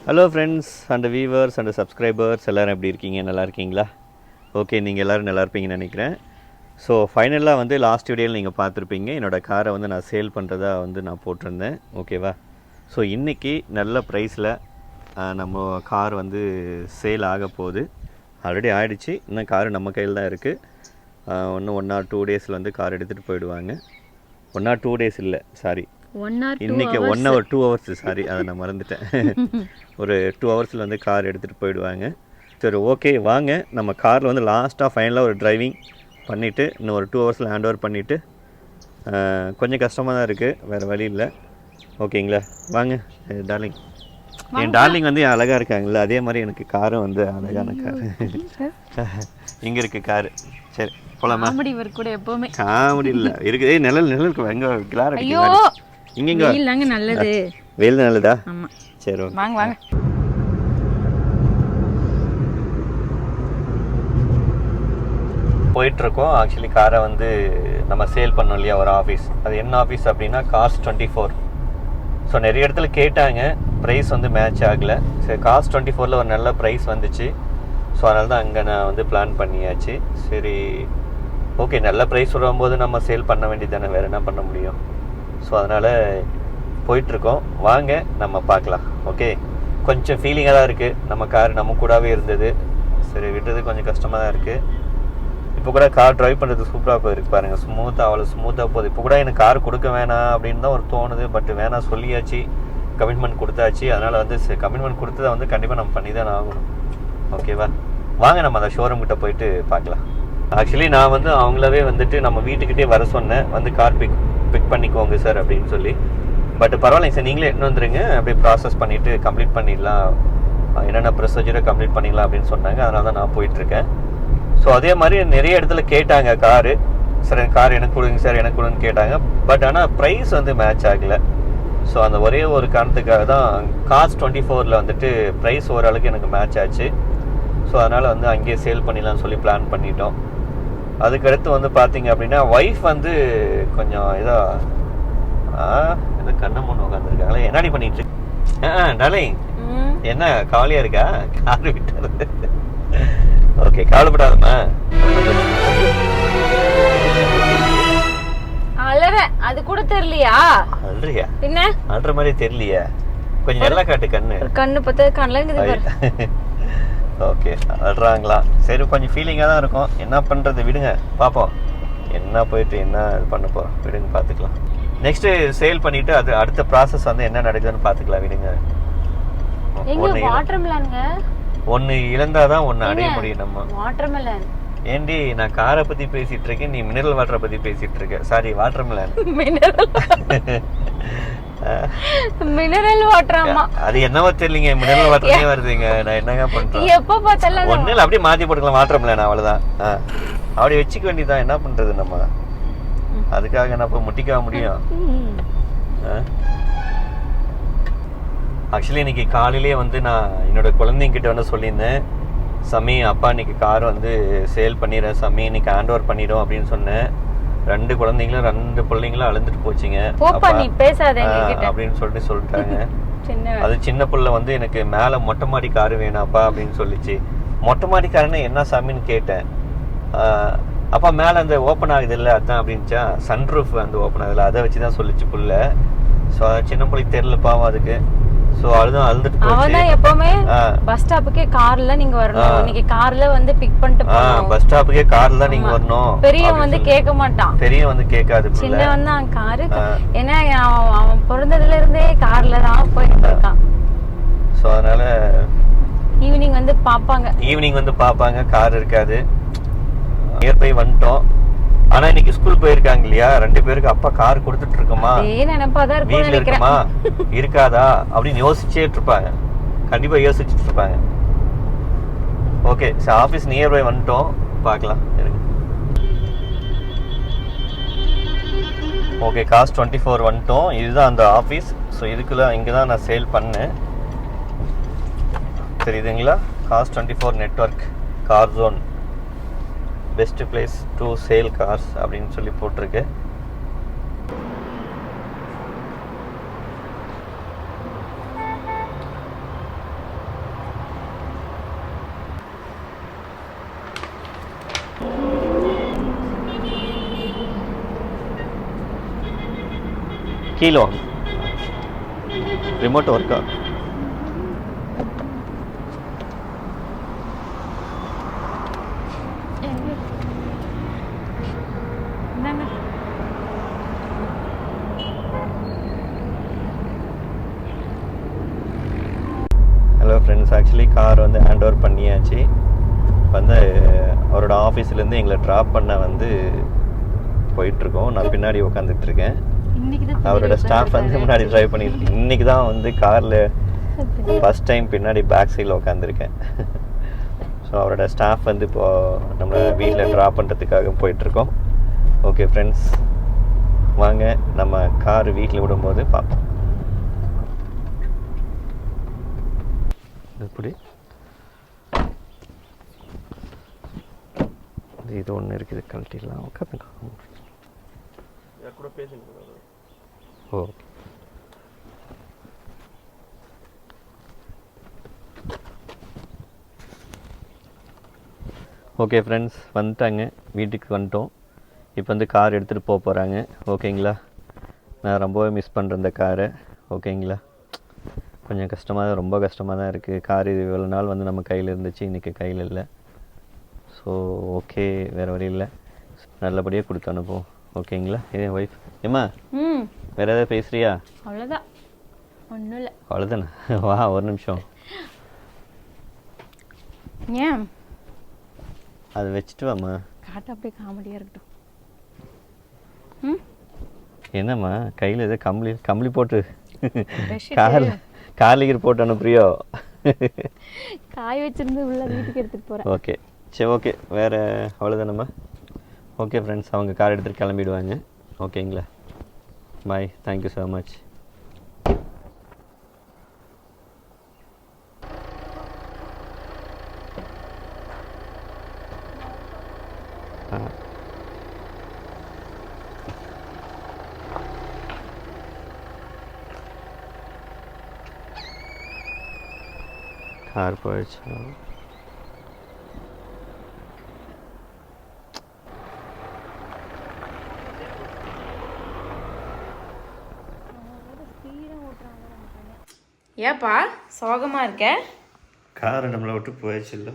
Hello friends and viewers and subscribers எல்லோரும் எப்படி இருக்கீங்க? நல்லா இருக்கீங்களா? ஓகே நீங்கள் எல்லோரும் நல்லா இருப்பீங்கன்னு நினைக்கிறேன். ஸோ ஃபைனலாக வந்து லாஸ்ட் வீடியோவில் நீங்கள் பார்த்துருப்பீங்க. என்னோடய காரை வந்து நான் சேல் பண்ணுறதா வந்து நான் போட்டிருந்தேன். ஓகேவா ஸோ இன்றைக்கி நல்ல ப்ரைஸில் நம்ம கார் வந்து சேல் ஆக போகுது. ஆல்ரெடி ஆயிடுச்சு. இன்னும் கார் நம்ம கையில் தான் இருக்குது இன்னும் ஒன் ஆர் டூ டேஸில் வந்து கார் எடுத்துகிட்டு போயிடுவாங்க. ஒன் ஆர் டூ டேஸ் இல்லை சாரி இன்னைக்கு one hour two hours sorry அதை நான் மறந்துட்டேன். ஒரு டூ ஹவர்ஸில் வந்து கார் எடுத்துகிட்டு போயிடுவாங்க. சரி ஓகே வாங்க. நம்ம காரில் வந்து லாஸ்ட்டாக ஃபைனலாக ஒரு டிரைவிங் பண்ணிவிட்டு இன்னும் ஒரு டூ ஹவர்ஸில் ஹேண்ட் ஓவர் பண்ணிவிட்டு கொஞ்சம் கஷ்டமாக தான் இருக்குது வேறு வழி இல்லை. ஓகேங்களா வாங்க டார்லிங் என் டார்லிங் வந்து அழகாக இருக்காங்கல்ல அதே மாதிரி எனக்கு காரும் வந்து அழகான கார் இங்கே இருக்குது காரு சரி போலாமா? காமெடி கூட எப்பவுமே. காமெடி இல்லை. இருக்குது நிழல் நிழல் எங்கே கிளார் ஐயோ! அடிக்குது இங்க இங்க வெயில் தாங்க நல்லது. வெயில் நல்லதா? ஆமா. சரி ஓகே. வாங்க வாங்க. போயிட்டு இருக்கோம் ஆக்சுவலி காரை வந்து நம்ம சேல் பண்ணோம் இல்லையா ஒரு ஆஃபீஸ் அது என்ன ஆஃபீஸ் அப்படின்னா கார்ஸ் டுவெண்ட்டி ஃபோர் ஸோ நிறைய இடத்துல கேட்டாங்க. ப்ரைஸ் வந்து மேட்ச் ஆகலை. சரி கார்ஸ் டுவெண்ட்டி ஃபோரில் ஒரு நல்ல ப்ரைஸ் வந்துச்சு. ஸோ அதனால தான் அங்கே நான் வந்து பிளான் பண்ணியாச்சு. சரி ஓகே நல்ல ப்ரைஸ் வரும்போது நம்ம சேல் பண்ண வேண்டியது தானே. வேறு என்ன பண்ண முடியும்? ஸோ அதனால் போயிட்டுருக்கோம். வாங்க நம்ம பார்க்கலாம். ஓகே கொஞ்சம் ஃபீலிங்காக தான் இருக்குது நம்ம கார் நம்ம கூடவே இருந்தது. சரி விடுறது கொஞ்சம் கஷ்டமாக தான் இருக்குது இப்போ கூட கார் ட்ரைவ் பண்ணுறது சூப்பராக போயிருக்கு பாருங்கள் ஸ்மூத்தாக அவ்வளோ ஸ்மூத்தாக போகுது. இப்போ கூட எனக்கு கார் கொடுக்க வேணாம் அப்படின்னு தான் ஒரு தோணுது. பட் வேணாம் சொல்லியாச்சு. கமிட்மெண்ட் கொடுத்தாச்சு. அதனால் வந்து கமிட்மெண்ட் கொடுத்ததை வந்து கண்டிப்பாக நம்ம பண்ணி தான் ஆகணும். ஓகேவா வாங்க நம்ம அந்த ஷோரூம் கிட்ட போயிட்டு பார்க்கலாம். ஆக்சுவலி நான் வந்து அவங்களவே வந்துட்டு நம்ம வீட்டுக்கிட்டே வர சொன்னேன். வந்து கார் பிக் பிக் பண்ணிக்கோங்க சார் அப்படின்னு சொல்லி. பட் பரவாயில்லைங்க சார் நீங்களே எடுத்துன்னு வந்துருங்க. அப்படியே ப்ராசஸ் பண்ணிவிட்டு கம்ப்ளீட் பண்ணிடலாம். என்னென்ன ப்ரொசீஜரை கம்ப்ளீட் பண்ணிடலாம் அப்படின்னு சொன்னாங்க. அதனால தான் நான் போயிட்டுருக்கேன். ஸோ அதே மாதிரி நிறைய இடத்துல கேட்டாங்க காரு சார் எனக்கு கார் எனக்கு கொடுங்க சார் எனக்கு கொடுங்கன்னு கேட்டாங்க. பட் ஆனால் ப்ரைஸ் வந்து மேட்ச் ஆகலை. ஸோ அந்த ஒரே ஒரு காரணத்துக்காக தான் காஸ்ட் டுவெண்ட்டி ஃபோரில் வந்துட்டு ப்ரைஸ் ஓரளவுக்கு எனக்கு மேட்ச் ஆச்சு. ஸோ அதனால் வந்து அங்கேயே சேல் பண்ணிடலாம்னு சொல்லி பிளான் பண்ணிட்டோம். அதுக்கடுத்து வந்து பார்த்தீங்க அப்படின்னா ஒய்ஃப் வந்து கொஞ்சம் ஆ ஏதோ கண்ணை முன்னு உட்காந்துருக்காங்களே என்னடி பண்ணிட்டு ஆ டாலிங் என்ன கவலையா இருக்கா? கார் விட்டுறது ஓகே கவலைப்படாதம்மா. அழறேன் அது கூட தெரியலையா? அல்றியா பின்ன? அல்ற மாதிரி தெரியலையே. கொஞ்சம் நல்லா காட்டு கண்ணு. கண்ணு பார்த்தா பாரு. ஓகே அல்றாங்களா சரி கொஞ்சம் ஃபீலிங்காக தான் இருக்கும். என்ன பண்ணுறது விடுங்க பார்ப்போம் என்ன போயிட்டு என்ன இது பண்ண போகிறோம் விடுங்க பார்த்துக்கலாம் நெக்ஸ்ட்டு சேல் பண்ணிவிட்டு அது அடுத்த ப்ராசஸ் வந்து என்ன நடக்குதுன்னு பார்த்துக்கலாம் விடுங்க. ஒன்று ஒன்று இழந்தாதான் ஒன்று அடைய முடியும் நம்ம. வாட்டர்மெலன் ஏண்டி நான் காரை பத்தி பேசிட்டு இருக்கேன் நீ மினரல் வாட்டரை பத்தி பேசிட்டு இருக்க. சாரி வாட்டர் மிலன் மினரல் மினரல் வாட்டர் ஆமா. அது என்னவோ தெரியலங்க. மினரல் வாட்டர்லயே வருதுங்க. நான் என்னங்க பண்றேன் எப்ப பார்த்தாலும் ஒண்ணு இல்ல அப்படியே மாத்தி போட்டுக்கலாம். வாட்டர் மிலன் அவ்வளவுதான். ஆ. அப்படி வச்சுக்க வேண்டியதான் என்ன பண்றது நம்ம? அதுக்காக நான் போய் முட்டிக்க முடியும். ஆக்சுவலி இன்னைக்கு காலையிலேயே வந்து நான் என்னோட குழந்தைங்கிட்ட வந்து சொல்லியிருந்தேன். சமி அப்பா இன்னைக்கு கார் வந்து சேல் பண்ணிடுறேன். சமி இன்னைக்கு ஹேண்ட் ஓவர் பண்ணிடும் அப்படின்னு சொன்னேன். ரெண்டு குழந்தைங்களும் ரெண்டு பிள்ளைங்களும் அழுந்துட்டு போச்சுங்க. போப்பா நீ பேசாத அப்படின்னு சொல்லிட்டு சொல்லிட்டாங்க. அது சின்ன புள்ள வந்து எனக்கு மேலே மொட்டை மாடி காரு வேணாப்பா அப்படின்னு சொல்லிச்சு. மொட்டை மாடி காருன்னா என்ன சாமின்னு கேட்டேன். அப்பா மேலே அந்த ஓப்பன் ஆகுது இல்லை அதான் அப்படின்ச்சா சன்ரூஃப் அந்த ஓப்பன் ஆகுதுல அதை வச்சு தான் சொல்லிச்சு புள்ள. ஸோ சின்ன பிள்ளைக்கு தெரியல பாவம் அதுக்கு. ஸோ அதுதான் அழுதுட்டு அவன் தான் எப்பவுமே. பஸ் ஸ்டாப்புக்கே கார்ல நீங்க வரணும். இன்னைக்கு கார்ல வந்து பிக் பண்ணிட்டு போகணும். பஸ் ஸ்டாப்புக்கே கார்ல நீங்க வரணும் பெரியவன் வந்து கேட்க மாட்டான். பெரியவன் வந்து கேட்காது சின்னவன் தான் காரு. ஏன்னா அவன் பிறந்ததுல இருந்தே கார்ல தான் போயிட்டு இருக்கான். ஸோ அதனால ஈவினிங் வந்து பாப்பாங்க ஈவினிங் வந்து பார்ப்பாங்க. கார் இருக்காது. நியர்பை வந்துட்டோம். ஆனா இன்னைக்கு ஸ்கூல் போயிருக்காங்க இல்லையா? ரெண்டு பேருக்கு அப்பா கார் கொடுத்துட்டு இருக்கோமா நினைக்கிறேன். இருக்குமா? இருக்காதா? அப்படின்னு யோசிச்சே இருப்பாங்க கண்டிப்பா யோசிச்சுட்டு இருப்பாங்க ஓகே சரி ஆஃபீஸ் நியர்பை வந்துட்டோம். பார்க்கலாம். ஓகே காஸ்ட் டுவெண்ட்டி ஃபோர் வந்துட்டோம். இதுதான் அந்த ஆஃபீஸ் ஸோ இதுக்குள்ள இங்கே தான் நான் சேல் பண்ணேன். தெரியுதுங்களா? Cost twenty four network car zone best place to sell cars அப்படின்னு சொல்லி போட்டிருக்கு. கீழே ரிமோட் ஒர்க்கா ஆக்சுவலி கார் வந்து ஹேண்ட் ஓவர் பண்ணியாச்சு. வந்து அவரோட ஆஃபீஸ்லேருந்து எங்களை ட்ராப் பண்ண வந்து போயிட்டுருக்கோம். நான் பின்னாடி தான் அவரோட ஸ்டாஃப் வந்து முன்னாடி டிரைவ் பண்ணிட்டு இன்னைக்கு தான் வந்து காரில் ஃபஸ்ட் டைம் பின்னாடி பேக் சைடில் உட்காந்துருக்கேன் ஸோ அவரோட ஸ்டாஃப் வந்து இப்போது நம்மளை வீட்டில் ட்ராப் பண்ணுறதுக்காக போயிட்டுருக்கோம். ஓகே ஃப்ரெண்ட்ஸ் வாங்க நம்ம கார் வீட்டில் விடும்போது பார்ப்போம் எப்படி இது- இது ஒன்று இருக்குது கழட்டிடலாம். உட்காந்துங்க ஓ. ஓகே ஃப்ரெண்ட்ஸ் வந்துட்டாங்க. வீட்டுக்கு வந்துட்டோம். இப்போ வந்து கார் எடுத்துகிட்டு போக போகிறாங்க ஓகேங்களா? நான் ரொம்பவே மிஸ் பண்ணுறேன் இந்த காரை ஓகேங்களா? கொஞ்சம் கஷ்டமாக தான் ரொம்ப கஷ்டமாக தான் இருக்குது கார் இது இவ்வளோ நாள் வந்து நம்ம கையில் இருந்துச்சு. இன்றைக்கி கையில் இல்லை. ஸோ ஓகே வேறு வழி இல்லை. நல்லபடியாக கொடுத்து அனுப்புவோம். ஓகேங்களா ஏன் ஒய்ஃப் ஏம்மா? ம். வேறு ஏதாவது பேசுகிறியா அவ்வளோதான் ஒன்றும் இல்லை. அவ்வளோதானே வா ஒரு நிமிஷம். ஏன்? அதை வச்சுட்டு வாம்மா. காட்டு அப்படியே காமெடியாக இருக்கட்டும். ம்? என்னம்மா? கையில் ஏதோ கம்பளி கம்பளி போட்டு. கார் கார்லிகர் போட்டு அனுப்புறியோ? காய வச்சிருந்து உள்ள வீட்டுக்கு எடுத்துகிட்டு போகிறேன் ஓகே சரி ஓகே வேறு அவ்வளோதானம்மா ஓகே ஃப்ரெண்ட்ஸ் அவங்க கார் எடுத்துகிட்டு கிளம்பிடுவாங்க. ஓகேங்களா bye thank you so much ah car போயிடுச்சு ஏப்பா சோகமாக இருக்க? கார் நம்மளை விட்டு போயிடுச்சு இல்லை.